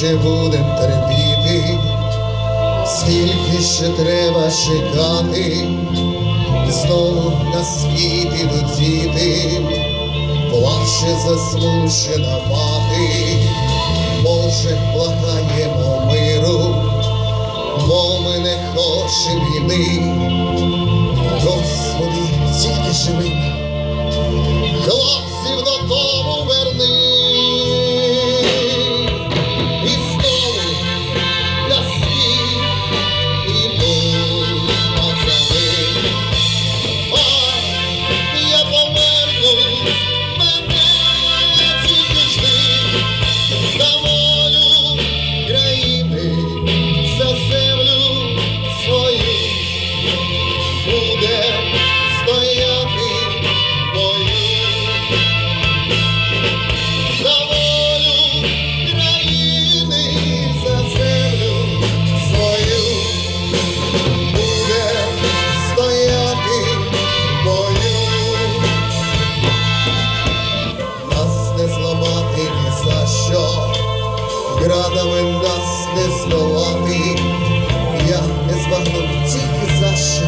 ще будем терпіти, скільки ще треба чекати, знову на світі діти, плаче засмучена мати, Боже, благаємо градами нас не здолати. Я не збагну тільки за що.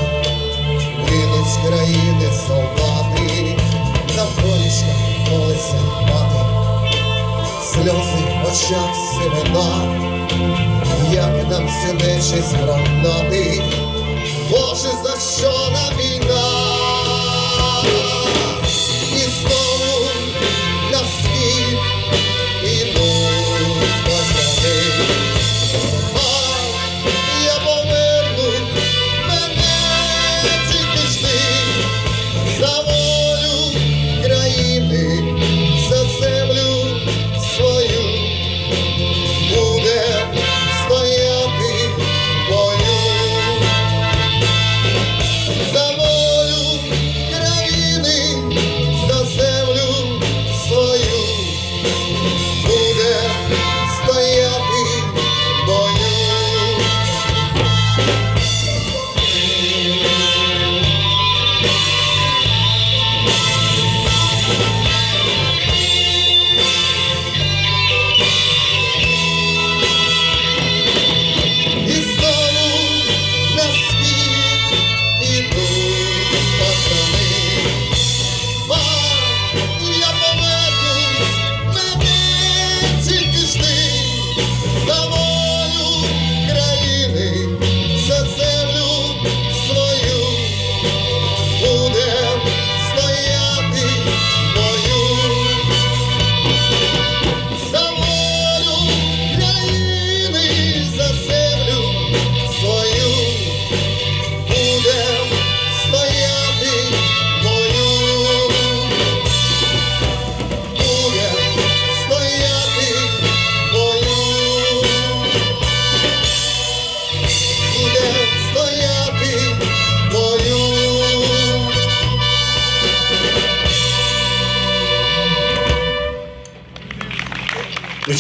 Гинуть з країни солдати, на полічках молиться мати, сльози в очах семена, як нам цю нечисть прогнати,